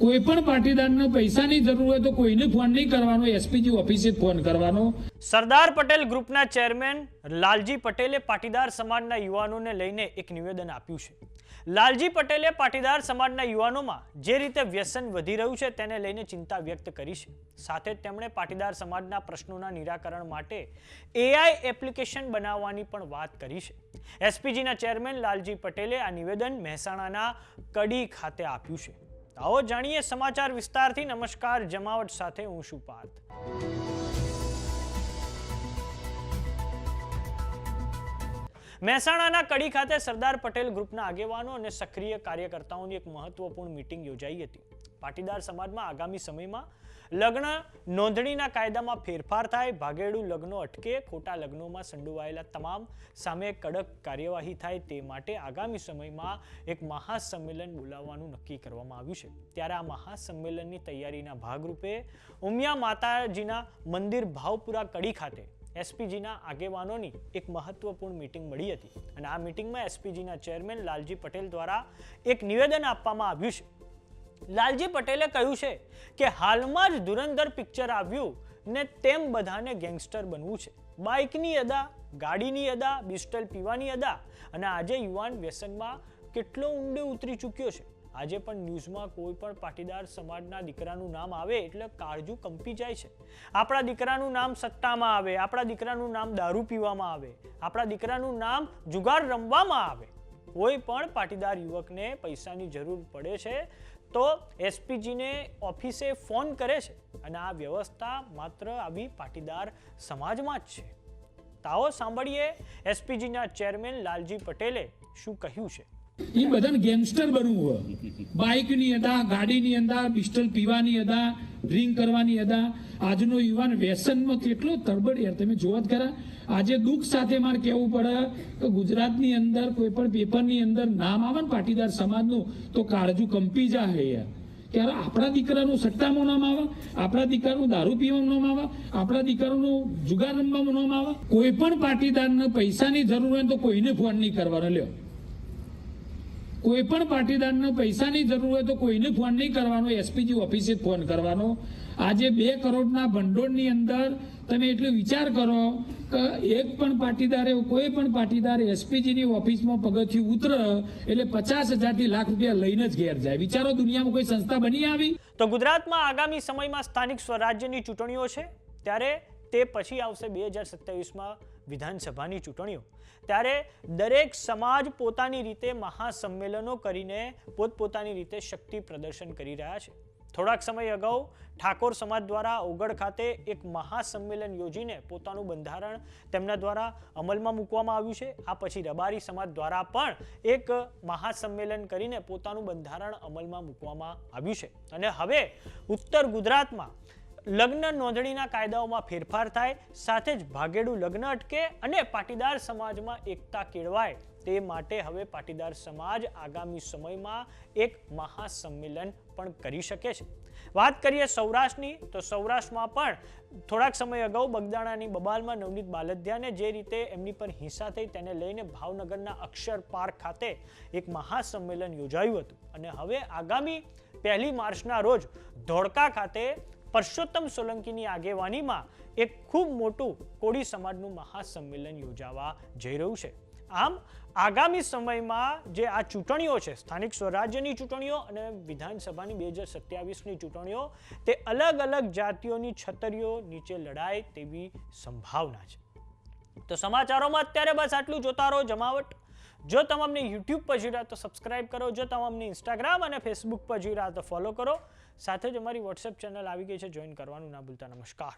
કોઈ પણ પાટીદારને પૈસાની જરૂર હોય તો કોઈને ફોન નહીં કરવાનો. એસપીજી ઓફિસે ફોન કરવાનો. સરદાર પટેલ ગ્રુપના ચેરમેન લાલજી પટેલે પાટીદાર સમાજના યુવાનોને લઈને એક નિવેદન આપ્યું છે. લાલજી પટેલે પાટીદાર સમાજના યુવાનોમાં જે રીતે વ્યસન વધી રહ્યું છે તેને લઈને ચિંતા વ્યક્ત કરી છે. સાથે તેમણે પાટીદાર સમાજના પ્રશ્નોના નિરાકરણ માટે એઆઈ એપ્લિકેશન બનાવવાની પણ વાત કરી છે. એસપીજીના ચેરમેન લાલજી પટેલે આ નિવેદન મહેસાણાના કડી ખાતે આપ્યું છે. આવો જાણીએ સમાચાર વિસ્તારથી. નમસ્કાર, જમાવટ સાથે હું છું પાર્થ. મહેસાણાના કડી ખાતે સરદાર પટેલ ગ્રુપના આગેવાનો અને સક્રિય કાર્યકર્તાઓની એક મહત્વપૂર્ણ મીટિંગ યોજાઈ હતી. પાટીદાર સમાજમાં આગામી સમયમાં લગ્ન નોંધણીના કાયદામાં ફેરફાર થાય. ભાગેડુ લગ્નો અટકે, ખોટા લગ્નોમાં સંડોવાયેલા તમામ સામે કડક કાર્યવાહી થાય તે માટે આગામી સમયમાં એક મહાસંમેલન બોલાવવાનું નક્કી કરવામાં આવ્યું છે. ત્યારે આ મહાસંમેલનની તૈયારીના ભાગરૂપે ઉમિયા માતાજીના મંદિર ભાવપુરા કડી ખાતે એસપીજીના આગેવાનોની એક મહત્વપૂર્ણ મિટિંગ મળી હતી. અને આ મિટિંગમાં એસપીજીના ચેરમેન લાલજી પટેલ દ્વારા એક નિવેદન આપવામાં આવ્યું છે. લાલજી પટેલે કહ્યું છે કે હાલમાં જ ધુરંધર પિક્ચર આવ્યું ને તેમ બધાને ગેંગસ્ટર બનવું છે. બાઇકની અદા, ગાડીની અદા બિસ્ટલ પીવાની અદા અને આજે યુવાન વ્યસનમાં કેટલો ઊંડે ઉતરી ચૂક્યો છે. આજે પણ ન્યૂઝમાં કોઈ પણ પાટીદાર સમાજના દીકરાનું નામ આવે એટલે કાળજું કંપી જાય છે. આપણા દીકરાનું નામ સત્તામાં આવે, આપણા દીકરાનું નામ દારૂ પીવામાં આવે, આપણા દીકરાનું નામ જુગાર રમવામાં આવે. કોઈ પણ પાટીદાર યુવકને પૈસાની જરૂર પડે છે તો એસપીજીને ઓફિસે ફોન કરે છે અને આ વ્યવસ્થા માત્ર આવી પાટીદાર સમાજમાં જ છે. તાઓ સાંભળીએ એસપીજીના ચેરમેન લાલજી પટેલે શું કહ્યું છે. એ બધાને ગેંગસ્ટર બનવું હોય. બાઇકની અદા, ગાડીની અદા પિસ્ટલ પીવાની અદા, ડ્રિંક કરવાની અદા. આજનો યુવાન વ્યસનમાં કેટલો તરબડ યાર, તમે જોવા જ ખરા. આજે દુઃખ સાથે મારે કહેવું પડે કે ગુજરાતની અંદર કોઈ પણ પેપરની અંદર નામ આવે ને પાટીદાર સમાજનું, તો કાળજું કંપી જાય યાર. ત્યારે આપણા દીકરાનું સટ્ટામાં નામ આવે, આપણા દીકરાનું દારૂ પીવાનું નામ આવે, આપણા દીકરાનું જુગાર રમવાનું નામ આવે. કોઈ પણ પાટીદારને પૈસાની જરૂર હોય તો કોઈને ફોન નહીં કરવાનો, લ્યો. કોઈ પણ પાટીદારને પૈસાની જરૂર હોય તો કોઈને ફોન નહીં કરવાનો, એસપીજી ઓફિસે ફોન કરવાનો. આજે બે કરોડના ભંડોળની અંદર તમે એટલો વિચાર કરો કે એક પણ પાટીદારે કોઈ પણ પાટીદાર એસપીજીની ઓફિસમાં પગથિયું ઉતર એટલે પચાસ હજારથી લાખ રૂપિયા લઈને જ ઘેર જાય. વિચારો દુનિયામાં કોઈ સંસ્થા બની આવી? તો ગુજરાતમાં આગામી સમયમાં સ્થાનિક સ્વરાજ્યની ચૂંટણીઓ છે. ત્યારે તે પછી આવશે બે હજાર સત્યાવીસમાં વિધાનસભાની ચૂંટણીઓ. ત્યારે દરેક સમાજ પોતાની રીતે મહાસંમેલનો કરીને પોતપોતાની રીતે શક્તિ પ્રદર્શન કરી રહ્યા છે. થોડાક સમય અગાઉ ઠાકોર સમાજ દ્વારા ઓગળ ખાતે એક મહાસંમેલન યોજીને પોતાનું બંધારણ તેમના દ્વારા અમલમાં મૂકવામાં આવ્યું છે. આ પછી રબારી સમાજ દ્વારા પણ એક મહાસંમેલન કરીને પોતાનું બંધારણ અમલમાં મૂકવામાં આવ્યું છે. અને હવે ઉત્તર ગુજરાતમાં લગ્ન નોંધણીના કાયદાઓમાં ફેરફાર થાય, સાથે જ ભાગેડું લગ્ન અટકે અને પાટીદાર સમાજમાં એકતા કેળવાય. તે માટે હવે પાટીદાર સમાજ આગામી સમયમાં એક મહાસંમેલન પણ કરી શકે છે. વાત કરીએ સૌરાષ્ટ્રની, તો સૌરાષ્ટ્રમાં પણ થોડાક સમય અગાઉ બગદાણાની બબાલમાં નવનીત બાલધ્યાને જે રીતે એમની પર હિંસા થઈ તેને લઈને ભાવનગરના અક્ષર પાર્ક ખાતે એક મહાસંમેલન યોજાયું હતું. અને હવે આગામી પહેલી માર્ચના રોજ ધોળકા ખાતે પરસોત્તમ સોલંકીની આગેવાનીમાં એક ખૂબ મોટું કોળી સમાજનું મહાસંમેલન યોજાવા જઈ રહ્યું છે. આમ, આગામી સમયમાં જે આ ચૂંટણીઓ છે, સ્થાનિક સ્વરાજ્યની ચૂંટણીઓ અને વિધાનસભાની બે હજાર સત્યાવીસની ચૂંટણીઓ, તે અલગ અલગ જાતિઓની છતરીઓ નીચે લડાય તેવી સંભાવના છે. તો સમાચારોમાં અત્યારે બસ આટલું જોતા રહો જમાવટ. જો તમને યુટ્યુબ પર જોઈ રહ્યા તો સબસ્ક્રાઇબ કરો. જો તમને ઇન્સ્ટાગ્રામ અને ફેસબુક પર જોઈ રહ્યા તો ફોલો કરો. સાથે જ અમારી વોટ્સએપ ચેનલ આવી ગઈ છે. જોઈન કરવાનું ના ભૂલતા. નમસ્કાર.